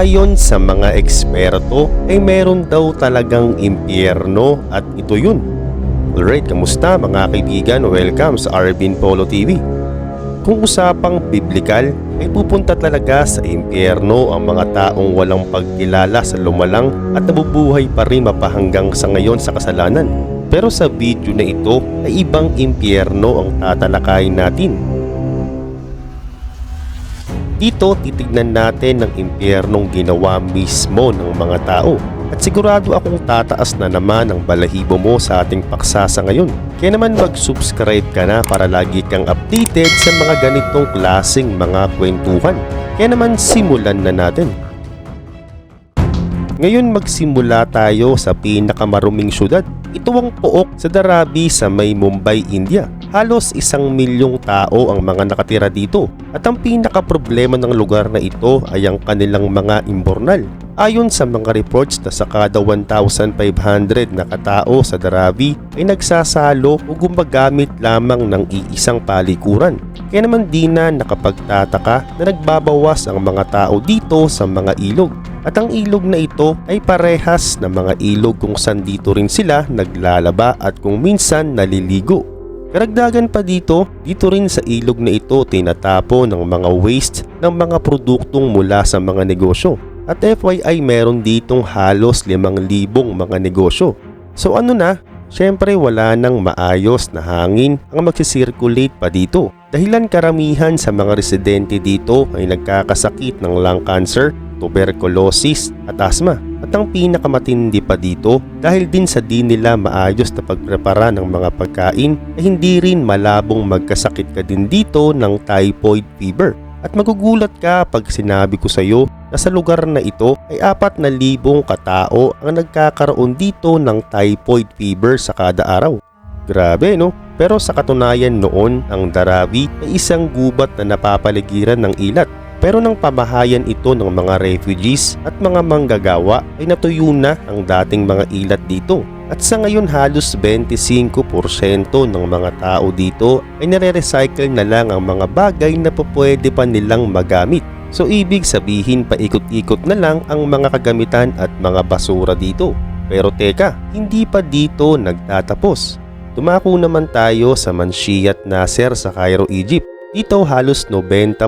Ayon sa mga eksperto ay meron daw talagang impyerno at ito yun. Alright, kamusta mga kaibigan? Welcome sa Arvin Polo TV. Kung usapang biblikal, ay pupunta talaga sa impyerno ang mga taong walang pagkilala sa lumalang at nabubuhay pa rin mapahanggang sa ngayon sa kasalanan. Pero sa video na ito ay ibang impyerno ang tatalakayin natin. Dito titignan natin ang impyernong ginawa mismo ng mga tao at sigurado akong tataas na naman ang balahibo mo sa ating paksa sa ngayon. Kaya naman mag-subscribe ka na para lagi kang updated sa mga ganitong klaseng mga kwentuhan. Kaya naman simulan na natin. Ngayon magsimula tayo sa pinakamaruming syudad. Ito ang pook sa Dharavi sa may Mumbai, India. Halos isang milyong tao ang mga nakatira dito at ang pinaka-problema ng lugar na ito ay ang kanilang mga imbornal. Ayon sa mga reports na sa kada 1,500 na katao sa Dharavi ay nagsasalo o gumagamit lamang ng iisang palikuran. Kaya naman di na nakapagtataka na nagbabawas ang mga tao dito sa mga ilog. At ang ilog na ito ay parehas na mga ilog kung saan dito rin sila naglalaba at kung minsan naliligo. Karagdagan pa dito, dito rin sa ilog na ito tinatapo ng mga waste ng mga produktong mula sa mga negosyo. At FYI meron ditong halos 5,000 mga negosyo. So ano na, syempre wala nang maayos na hangin ang magsisirculate pa dito. Dahilan karamihan sa mga residente dito ay nagkakasakit ng lung cancer, tuberculosis at asthma. At ang pinakamatindi pa dito dahil din sa di nila maayos na pagprepara ng mga pagkain ay hindi rin malabong magkasakit ka din dito ng typhoid fever. At magugulat ka pag sinabi ko sa iyo na sa lugar na ito ay apat na libong katao ang nagkakaroon dito ng typhoid fever sa kada araw. Grabe no? Pero sa katunayan noon, ang Dharavi ay isang gubat na napapaligiran ng ilat. Pero nang pamahayan ito ng mga refugees at mga manggagawa ay natuyo na ang dating mga ilat dito. At sa ngayon halos 25% ng mga tao dito ay nare-recycle na lang ang mga bagay na pwede pa nilang magamit. So ibig sabihin paikot-ikot na lang ang mga kagamitan at mga basura dito. Pero teka, hindi pa dito nagtatapos. Tumako naman tayo sa Manshiyat Nasser sa Cairo, Egypt. Dito halos 90%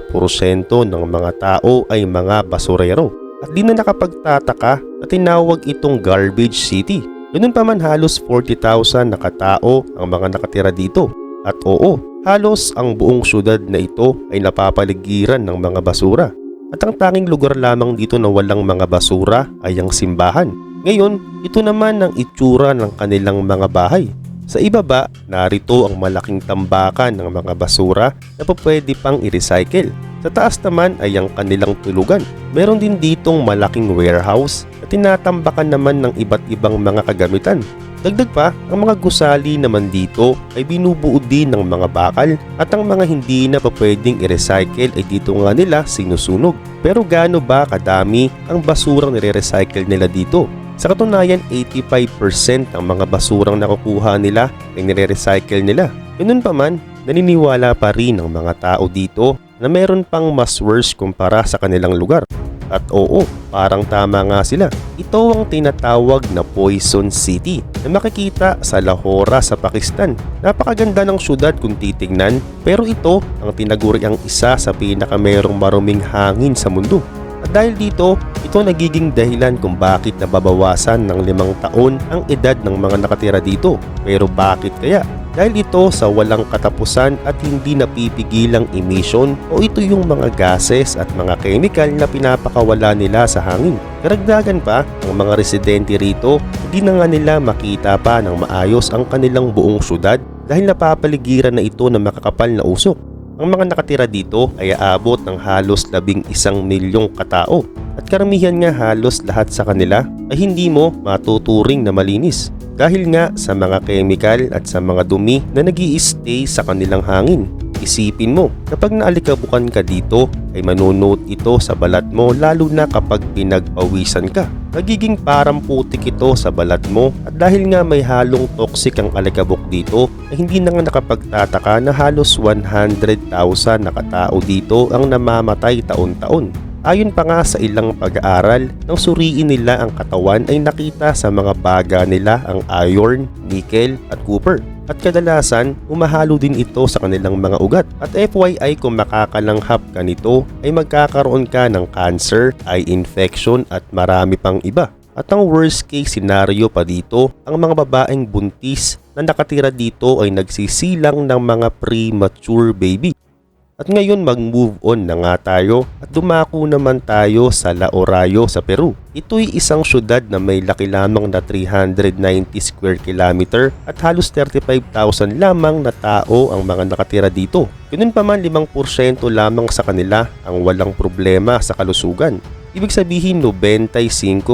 ng mga tao ay mga basurero. At di na nakapagtataka na tinawag itong garbage city. Ganun pa man halos 40,000 na katao ang mga nakatira dito. At oo, halos ang buong syudad na ito ay napapaligiran ng mga basura. At ang tanging lugar lamang dito na walang mga basura ay ang simbahan. Ngayon, ito naman ang itsura ng kanilang mga bahay. Sa ibaba, narito ang malaking tambakan ng mga basura na pwede pang i-recycle. Sa taas naman ay ang kanilang tulugan. Meron din ditong malaking warehouse na tinatambakan naman ng iba't ibang mga kagamitan. Dagdag pa, ang mga gusali naman dito ay binubuo din ng mga bakal at ang mga hindi na pa pwedeng i-recycle ay dito nga nila sinusunog. Pero gaano ba kadami ang basurang nire-recycle nila dito? Sa katunayan, 85% ng mga basurang nakukuha nila ay nire-recycle nila. Ganun pa man, naniniwala pa rin ang mga tao dito na meron pang mas worse kumpara sa kanilang lugar. At oo, parang tama nga sila. Ito ang tinatawag na Poison City na makikita sa Lahore sa Pakistan. Napakaganda ng syudad kung titingnan pero ito ang tinaguri ang isa sa pinakamerong maruming hangin sa mundo. Dahil dito, ito nagiging dahilan kung bakit nababawasan ng limang taon ang edad ng mga nakatira dito. Pero bakit kaya? Dahil ito sa walang katapusan at hindi napipigilang emission o ito yung mga gases at mga chemical na pinapakawala nila sa hangin. Karagdagan pa, ang mga residente rito, hindi na nga nila makita pa ng maayos ang kanilang buong syudad dahil napapaligiran na ito ng makakapal na usok. Ang mga nakatira dito ay aabot ng halos labing isang milyong katao at karamihan nga halos lahat sa kanila ay hindi mo matuturing na malinis dahil nga sa mga chemical at sa mga dumi na nag stay sa kanilang hangin. Isipin mo, kapag naalikabukan ka dito ay manunot ito sa balat mo lalo na kapag pinagpawisan ka. Nagiging parang putik ito sa balat mo at dahil nga may halong toxic ang alikabok dito ay hindi na nga nakapagtataka na halos 100,000 na katao dito ang namamatay taon-taon. Ayon pa nga sa ilang pag-aaral, nang suriin nila ang katawan ay nakita sa mga baga nila ang iron, nickel at copper. At kadalasan, umahalo din ito sa kanilang mga ugat. At FYI kung makakalanghap ka nito ay magkakaroon ka ng cancer, eye infection at marami pang iba. At ang worst case scenario pa dito, ang mga babaeng buntis na nakatira dito ay nagsisilang ng mga premature baby. At ngayon mag-move on na nga tayo at dumako naman tayo sa La Orayo sa Peru. Ito'y isang syudad na may laki lamang na 390 square kilometer at halos 35,000 lamang na tao ang mga nakatira dito. Ganun pa man 5% lamang sa kanila ang walang problema sa kalusugan. Ibig sabihin 95%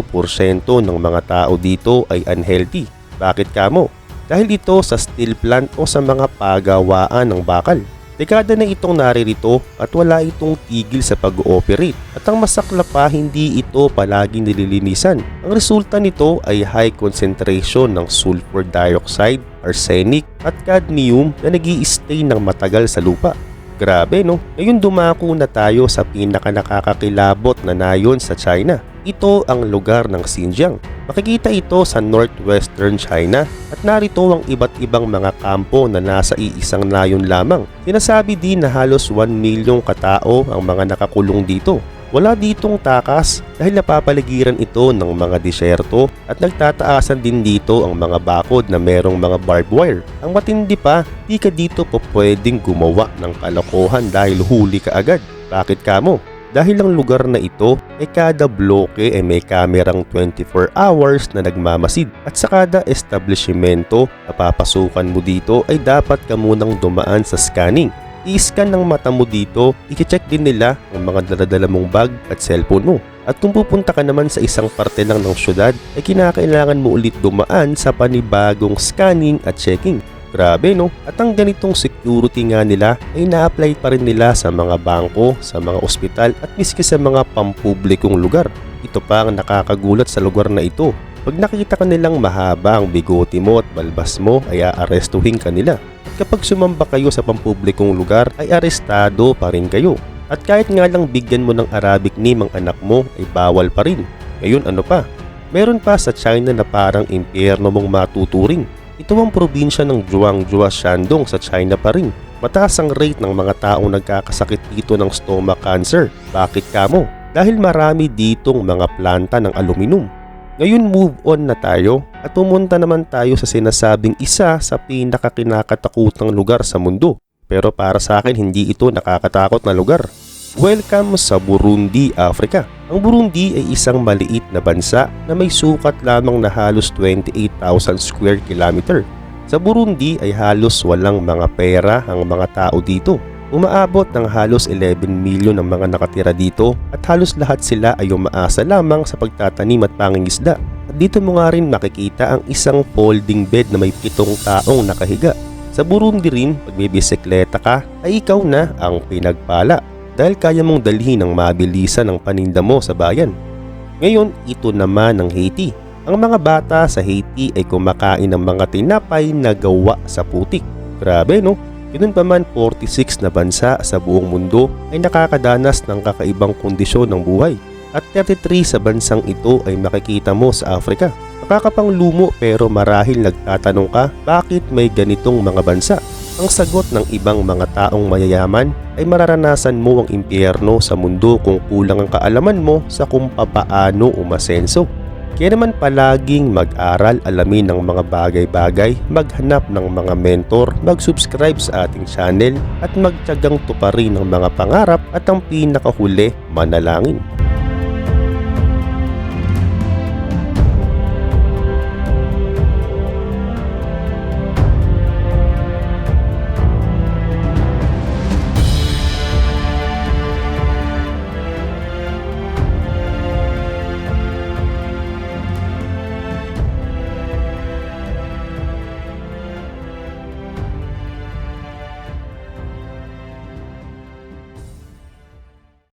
ng mga tao dito ay unhealthy. Bakit kamo? Dahil ito sa steel plant o sa mga pagawaan ng bakal. Dekada na itong naririto at wala itong tigil sa pag-ooperate at ang masakla pa hindi ito palaging nililinisan. Ang resulta nito ay high concentration ng sulfur dioxide, arsenic at cadmium na nag stay ng matagal sa lupa. Grabe no? Ngayon dumako na tayo sa pinaka nakakakilabot na nayon sa China. Ito ang lugar ng Xinjiang. Makikita ito sa northwestern China at narito ang iba't ibang mga kampo na nasa iisang nayon lamang. Sinasabi din na halos 1 milyong katao ang mga nakakulong dito. Wala ditong takas dahil napapaligiran ito ng mga disyerto at nagtataasan din dito ang mga bakod na merong mga barbed wire. Ang matindi pa, di ka dito po pwedeng gumawa ng kalokohan dahil huli ka agad. Bakit kamo? Dahil ang lugar na ito ay kada bloke ay may kamerang 24 hours na nagmamasid at sa kada establishmento na papasukan mo dito ay dapat ka munang dumaan sa scanning i-scan ng mata mo dito, i-check din nila ang mga daladala mong bag at cellphone mo. At kung pupunta ka naman sa isang parte lang ng syudad, ay kinakailangan mo ulit dumaan sa panibagong scanning at checking. Grabe no? At ang ganitong security nga nila ay na-apply pa rin nila sa mga bangko, sa mga ospital at miski sa mga pampublikong lugar. Ito pa ang nakakagulat sa lugar na ito. Pag nakita ka nilang mahaba ang bigote mo at balbas mo ay aarestuhin ka nila. Kapag sumamba kayo sa pampublikong lugar ay arestado pa rin kayo. At kahit nga lang bigyan mo ng Arabic name ang anak mo ay bawal pa rin. Ngayon ano pa? Meron pa sa China na parang impyerno mong matuturing. Ito ang probinsya ng Zhuangjua Shandong sa China pa rin. Mataas ang rate ng mga taong nagkakasakit dito ng stomach cancer. Bakit kamo? Dahil marami ditong mga planta ng aluminum. Ngayon move on na tayo at pumunta naman tayo sa sinasabing isa sa pinakakinakatakutang lugar sa mundo. Pero para sa akin hindi ito nakakatakot na lugar. Welcome sa Burundi, Africa. Ang Burundi ay isang maliit na bansa na may sukat lamang na halos 28,000 square kilometer. Sa Burundi ay halos walang mga pera ang mga tao dito. Umaabot ng halos 11 milyon ang mga nakatira dito at halos lahat sila ay umaasa lamang sa pagtatanim at pangingisda. At dito mo nga rin makikita ang isang folding bed na may pitong taong nakahiga. Sa Burundi rin, pag may bisikleta ka, ay ikaw na ang pinagpala dahil kaya mong dalhin ang mabilisan ng paninda mo sa bayan. Ngayon, ito naman ang Haiti. Ang mga bata sa Haiti ay kumakain ng mga tinapay na gawa sa putik. Grabe no? Ganun pa man 46 na bansa sa buong mundo ay nakakadanas ng kakaibang kondisyon ng buhay. At 33 sa bansang ito ay makikita mo sa Africa. Nakakapanglumo pero marahil nagtatanong ka bakit may ganitong mga bansa. Ang sagot ng ibang mga taong mayayaman ay mararanasan mo ang impyerno sa mundo kung kulang ang kaalaman mo sa kung papaano umasenso. Kaya naman palaging mag-aral, alamin ng mga bagay-bagay, maghanap ng mga mentor, mag-subscribe sa ating channel at magtyagang tuparin ang mga pangarap at ang pinakahuli, manalangin.